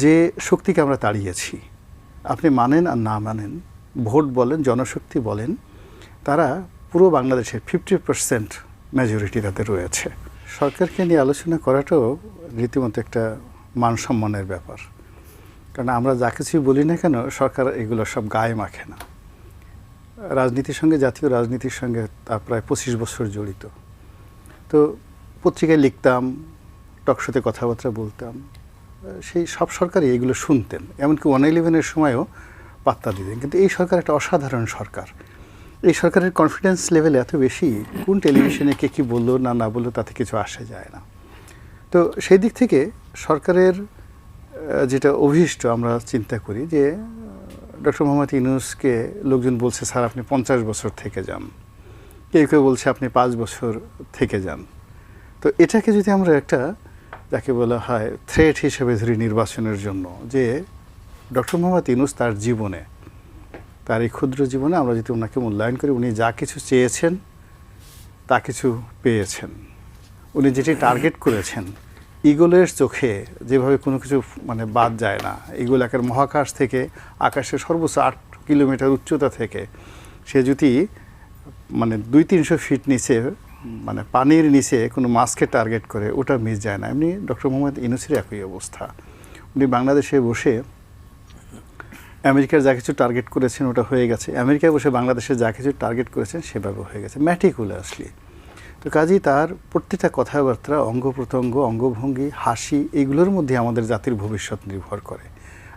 যে শক্তিকে আমরা তাড়িয়েছি, আপনি মানেন আর না মানেন, ভোট বলেন, জনশক্তি বলেন, তারা পুরো বাংলাদেশে ফিফটি পার্সেন্ট মেজরিটি তাতে রয়েছে। সরকারকে নিয়ে আলোচনা করাটাও রীতিমতো একটা মান সম্মানের ব্যাপার। কারণ আমরা যা কিছুই বলি না কেন, সরকার এগুলো সব গায়ে মাখে না। রাজনীতির সঙ্গে, জাতীয় রাজনীতির সঙ্গে তা প্রায় পঁচিশ বছর জড়িত। তো পত্রিকায় লিখতাম টকশোতে কথাবার্তা বলতাম সেই সব সরকারই এগুলো শুনতেন। এমনকি ওয়ান ইলেভেনের সময়ও পাত্তা দিতেন। কিন্তু এই সরকার একটা অসাধারণ সরকার। এই সরকারের কনফিডেন্স লেভেল এত বেশি, কোন টেলিভিশনে কে কী বলল না না বলল তাতে কিছু আসে যায় না। তো সেই দিক থেকে সরকারের যেটা অভীষ্ট আমরা চিন্তা করি যে ডক্টর মোহাম্মদ ইউনুসকে লোকজন বলছে, স্যার, আপনি পঞ্চাশ বছর থেকে যান। কেউ কেউ বলছে, আপনি পাঁচ বছর থেকে যান। তো এটাকে যদি আমরা একটা যাকে বলা হয় থ্রেট হিসেবে ধরি নির্বাচনের জন্য, যে ডক্টর মোহাম্মদ ইউনুস তার জীবনে, তার এই ক্ষুদ্র জীবনে আমরা যদি ওনাকে মূল্যায়ন করি, উনি যা কিছু চেয়েছেন, তা কিছু পেয়েছেন। উনি যেটি টার্গেট করেছেন, ইগলের চোখে যেভাবে কোনো কিছু মানে বাদ যায় না, ইগল একের মহাকাশ থেকে আকাশের সর্বোচ্চ আট কিলোমিটার উচ্চতা থেকে, সে যদি মানে দুই তিনশো ফিট নিচে মানে পানির নিচে কোনো মাছকে টার্গেট করে, ওটা মিস যায় না। এমনি ডক্টর মোহাম্মদ ইনুসের একই অবস্থা। উনি বাংলাদেশে বসে আমেরিকার যা কিছু টার্গেট করেছেন, ওটা হয়ে গেছে। আমেরিকায় বসে বাংলাদেশে যা কিছু টার্গেট করেছেন, সেভাবে হয়ে গেছে। ম্যাটিকুলাসলি তো কাজেই তার প্রত্যেকটা কথাবার্তা, অঙ্গ প্রত্যঙ্গ, অঙ্গভঙ্গি, হাসি, এগুলোর মধ্যে আমাদের জাতির ভবিষ্যৎ নির্ভর করে।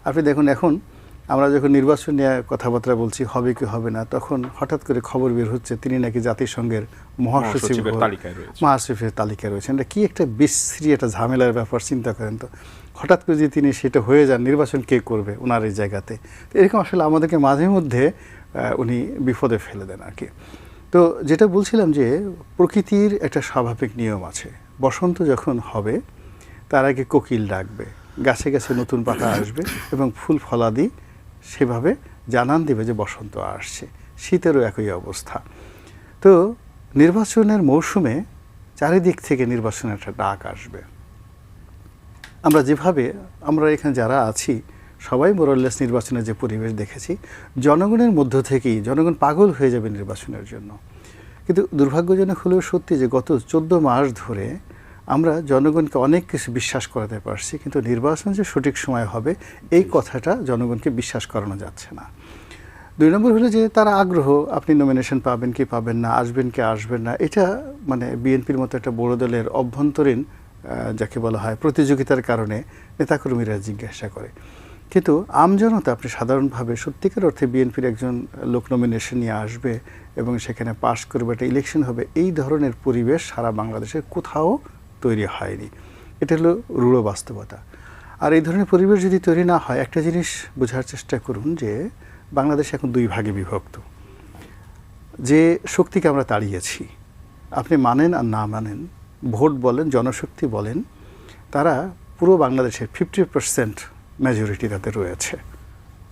আপনি দেখুন, এখন আমরা যখন নির্বাচন নিয়ে কথাবার্তা বলছি হবে কি হবে না তখন হঠাৎ করে খবর বের হচ্ছে তিনি নাকি জাতিসংঘের মহাসচিব মহাসচিবের তালিকায় রয়েছেন এটা কি একটা বিশ্রী একটা ঝামেলার ব্যাপার চিন্তা করেন তো। হঠাৎ করে যদি তিনি সেটা হয়ে যান নির্বাচন কে করবে ওনার এই জায়গাতে? তো এরকম আসলে আমাদেরকে মাঝে মধ্যে উনি বিপদে ফেলে দেন আর কি তো যেটা বলছিলাম যে প্রকৃতির একটা স্বাভাবিক নিয়ম আছে। বসন্ত যখন হবে তার আগে কোকিল ডাকবে। গাছে গাছে নতুন পাতা আসবে এবং ফুল ফলাদি সেভাবে জানান দেবে যে বসন্ত আসছে, শীতেরও একই অবস্থা। তো নির্বাচনের মৌসুমে চারিদিক থেকে নির্বাচনের একটা ডাক আসবে। আমরা যেভাবে, আমরা এখানে যারা আছি, সবাই মোরাল্লেস নির্বাচনের যে পরিবেশ দেখেছি, জনগণের মধ্য থেকেই, জনগণ পাগল হয়ে যাবে নির্বাচনের জন্য। কিন্তু দুর্ভাগ্যজনক হলেও সত্যি যে গত চোদ্দ মাস ধরে আমরা জনগণকে অনেক কিছু বিশ্বাস করাতে পারছি কিন্তু নির্বাচন যে সঠিক সময় হবে এই কথাটা জনগণকে বিশ্বাস করানো যাচ্ছে না। দুই নম্বর হলো যে তারা আগ্রহ আপনি নমিনেশন পাবেন কি পাবেন না আসবেন কি আসবেন না এটা মানে বিএনপির মতো একটা বড় দলের অভ্যন্তরীণ যাকে বলা হয় প্রতিযোগিতার কারণে নেতাকর্মীরা জিজ্ঞাসা করে। কিন্তু আমজনতা আপনি সাধারণভাবে সত্যিকার অর্থে বিএনপির একজন লোক নমিনেশন নিয়ে আসবে এবং সেখানে পাশ করবে একটা ইলেকশন হবে এই ধরনের পরিবেশ সারা বাংলাদেশের কোথাও তৈরি হয়নি। এটা হলো রূঢ় বাস্তবতা। আর এই ধরনের পরিবেশ যদি তৈরি না হয়, একটা জিনিস বোঝার চেষ্টা করুন যে বাংলাদেশ এখন দুই ভাগে বিভক্ত। যে শক্তিকে আমরা তাড়িয়েছি, আপনি মানেন আর না মানেন, ভোট বলেন, জনশক্তি বলেন, তারা পুরো বাংলাদেশের ফিফটি পার্সেন্ট মেজরিটি তাতে রয়েছে।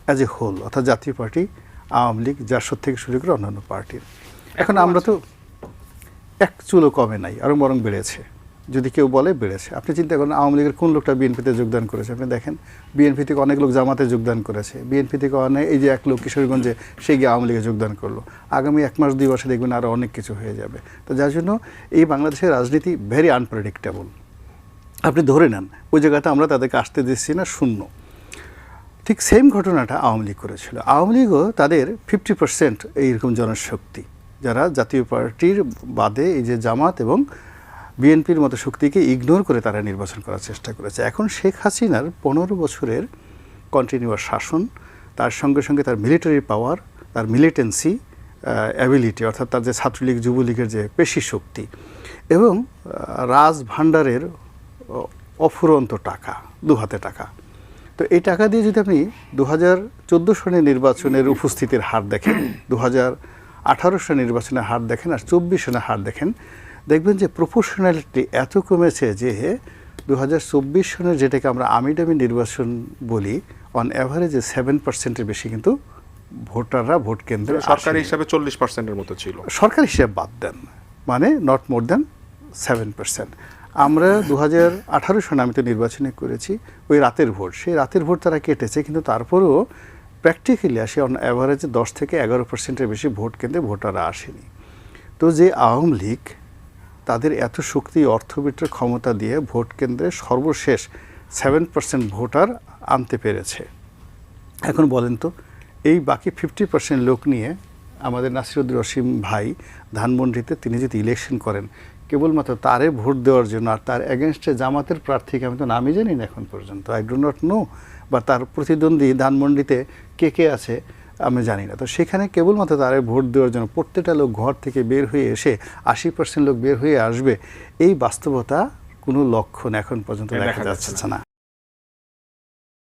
অ্যাজ এ হোল অর্থাৎ জাতীয় পার্টি, আওয়ামী লীগ জাসদ থেকে শুরু করে অন্যান্য পার্টির। এখন আমরা তো এক চুলো কমে নাই, আরও বরং বেড়েছে। যদি কেউ বলে বেড়েছে, আপনি চিন্তা করেন আওয়ামী লীগের কোন লোকটা বিএনপিতে যোগদান করেছে। আপনি দেখেন, বিএনপি থেকে অনেক লোক জামাতে যোগদান করেছে। বিএনপি থেকে অনেক, এই যে এক লোক কিশোরগঞ্জে, সে গিয়ে আওয়ামী লীগে যোগদান করল। আগামী এক মাস, দুই বছর দেখবেন আরও অনেক কিছু হয়ে যাবে। তো যার জন্য এই বাংলাদেশের রাজনীতি ভেরি আনপ্রেডিক্টেবল আপনি ধরে নেন, ওই জায়গাতে আমরা তাদেরকে আসতে দিচ্ছি না, শূন্য। ঠিক সেম ঘটনাটা আওয়ামী লীগ করেছিল। আওয়ামী লীগও তাদের ফিফটি পার্সেন্ট এইরকম জনশক্তি। যারা জাতীয় পার্টির বাদে এই যে জামাত এবং বিএনপির মতো শক্তিকে ইগনোর করে তারা নির্বাচন করার চেষ্টা করেছে। এখন শেখ হাসিনার পনেরো বছরের কন্টিনিউয়াস শাসন, তার সঙ্গে সঙ্গে তার মিলিটারি পাওয়ার তার মিলিটেন্সি অ্যাবিলিটি অর্থাৎ তার যে ছাত্রলীগ, যুবলীগের যে পেশি শক্তি এবং রাজ ভাণ্ডারের অফুরন্ত টাকা, দু হাতে টাকা। তো এই টাকা দিয়ে যদি আপনি দু হাজার চোদ্দ সনের নির্বাচনের উপস্থিতির হার দেখেন দু হাজার আঠারো সনের নির্বাচনের হার দেখেন আর চব্বিশ সনের হার দেখেন দেখবেন যে প্রপোর্শনালিটি এত কমেছে যে দু হাজার চব্বিশ সনের যেটাকে আমরা আমিডামি নির্বাচন বলি অন অ্যাভারেজে সেভেন পার্সেন্টের বেশি কিন্তু ভোটাররা ভোট কেন্দ্রে সরকারি হিসাবে চল্লিশ পার্সেন্টের মতো ছিল। সরকারি হিসেবে বাদ দেন মানে not more than seven percent আমরা দু হাজার আঠারো সনে আমি তো নির্বাচনে করেছি ওই রাতের ভোট সেই রাতের ভোট তারা কেটেছে কিন্তু তারপরেও প্র্যাকটিক্যালি আসে অন অ্যাভারেজে দশ থেকে এগারো পার্সেন্টের বেশি ভোট কেন্দ্রে ভোটাররা আসেনি। তো যে আওয়ামী লীগ তাদের এত শক্তি, অর্থবিত্তের ক্ষমতা দিয়ে ভোট কেন্দ্রে সর্বশেষ সেভেন পার্সেন্ট ভোটার আনতে পেরেছে। এখন বলেন তো, এই বাকি ফিফটি পার্সেন্ট লোক নিয়ে আমাদের নাসিরুদ্দিন রসিম ভাই ধানমন্ডিতে তিনি যদি ইলেকশন করেন, কেবলমাত্র তারে ভোট দেওয়ার জন্য আর তার এগেনস্টে জামাতের প্রার্থীকে, আমি তো নামই জানি না এখন পর্যন্ত আই ডো নট নো বা তার প্রতিদ্বন্দ্বী ধানমন্ডিতে কে কে আছে আমি জানি না। তো সেখানে কেবলমাত্র তারে ভোট দেওয়ার জন্য প্রত্যেকটা লোক ঘর থেকে বের হয়ে এসে আশি পার্সেন্ট লোক বের হয়ে আসবে এই বাস্তবতা কোনো লক্ষণ এখন পর্যন্ত দেখা যাচ্ছে না।